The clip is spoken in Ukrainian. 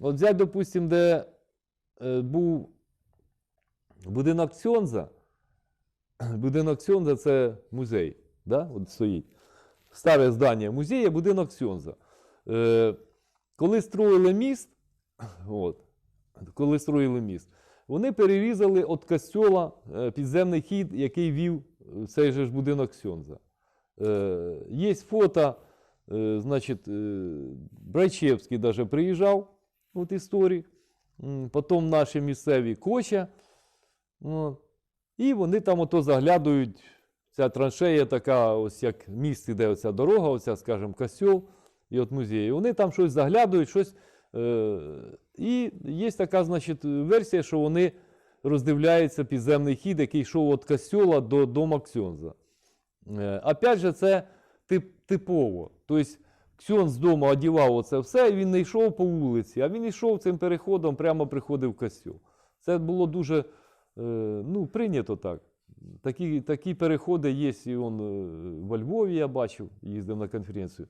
От взять, допустим, де е, був будинок Цьонза. Будинок Цьонза це музей, да? От стоїть. Старе здання музею, будинок Цьонза. Е, коли строїли міст, от, коли строїли міст, вони перерізали від костьола е, підземний хід, який вів цей же ж будинок Сьонза. Е, Є фото, е, значить, е, Брайчевський даже приїжджав от історії, потім наші місцеві Коча. От. І вони там ото заглядують. Ця траншея така, ось як міст іде оця дорога, оця, скажімо, костьол і от музей. І Вони там щось заглядують, щось. Е, і є така, значить, версія, що вони роздивляються підземний хід, який йшов від костьола до дома Ксьонза. Е, опять же, це тип, типово. Тобто Ксьон з дому одівав оце все, і він не йшов по вулиці, а він йшов цим переходом, прямо приходив в костюм. Це було дуже е, ну, прийнято так. Такі, такі переходи є і он, е, во Львові, я бачив, їздив на конференцію.